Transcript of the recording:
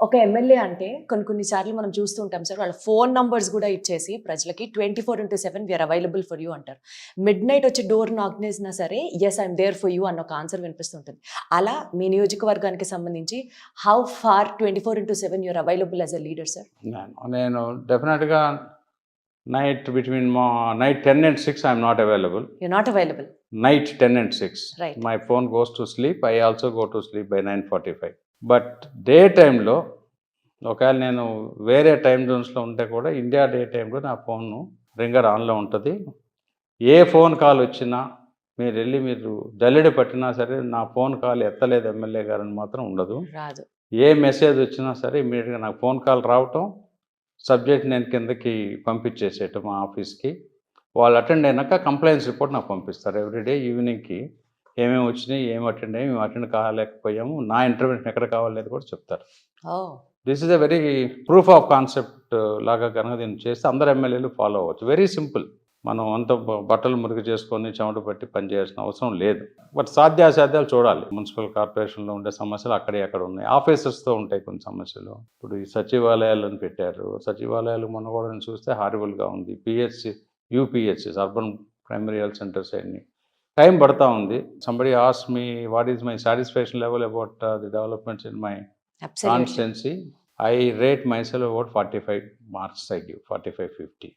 ఒక ఎమ్మెల్యే అంటే కొన్ని కొన్ని సార్లు మనం చూస్తూ ఉంటాం సార్ వాళ్ళ ఫోన్ నంబర్స్ కూడా ఇచ్చేసి ప్రజలకి twenty four into seven we are available for you అంటారు. మిడ్ నైట్ వచ్చి డోర్ నాక్ చేసినా సరే yes I'm there for you అన్న ఒక ఆన్సర్ వినిపిస్తుంటుంది అలా మీ నియోజకవర్గానికి సంబంధించి how far twenty four into seven you are available as a leader sir నేను డెఫినెట్గా నైట్ బిట్వీన్ మా night ten and six I'm not available you not available night ten and six my phone goes to sleep I also go to sleep by nine forty five but day టైంలో ఒకవేళ నేను వేరే time జోన్స్లో ఉంటే కూడా India day టైంలో నా phone ringer ఆన్లో ఉంటుంది. ఏ ఫోన్ కాల్ వచ్చినా మీరు వెళ్ళి మీరు జల్లెడ పట్టినా సరే నా ఫోన్ కాల్ ఎత్తలేదు ఎమ్మెల్యే గారని మాత్రం ఉండదు. ఏ మెసేజ్ వచ్చినా సరే ఇమీడియట్గా నాకు ఫోన్ కాల్ రావటం సబ్జెక్ట్ నేను కిందకి పంపించేసేయటం మా ఆఫీస్కి. వాళ్ళు అటెండ్ అయినాక కంప్లైంట్స్ రిపోర్ట్ నాకు పంపిస్తారు. ఎవ్రీడే ఈవినింగ్కి ఏమేమి వచ్చినాయి ఏమి అటెండ్ అయ్యి మేము అటెండ్ కాలేకపోయాము. నా ఇంటర్వ్యూషన్ ఎక్కడ కావాలనేది కూడా చెప్తారు. This is a very proof of concept లాగా కనుక దీన్ని చేస్తే అందరు ఎమ్మెల్యేలు ఫాలో అవ్వచ్చు. వెరీ సింపుల్ మనం అంత బట్టలు మురికి చేసుకొని చెమట పట్టి పని చేయాల్సిన అవసరం లేదు. బట్ సాధ్యాసాధ్యాలు చూడాలి. మున్సిపల్ కార్పొరేషన్లో ఉండే సమస్యలు అక్కడే అక్కడ ఉన్నాయి? ఆఫీసర్స్తో ఉంటాయి కొన్ని సమస్యలు. ఇప్పుడు ఈ సచివాలయాలను పెట్టారు. సచివాలయాలు మొన్న కూడా చూస్తే హారిబుల్గా ఉంది. PHC UPHC urban primary health centres అన్ని టైం పడతా ఉంది. Somebody ask me what is my satisfaction level about the developments in my absolutely constancy, I rate myself about 45 marks I give, 45, 50.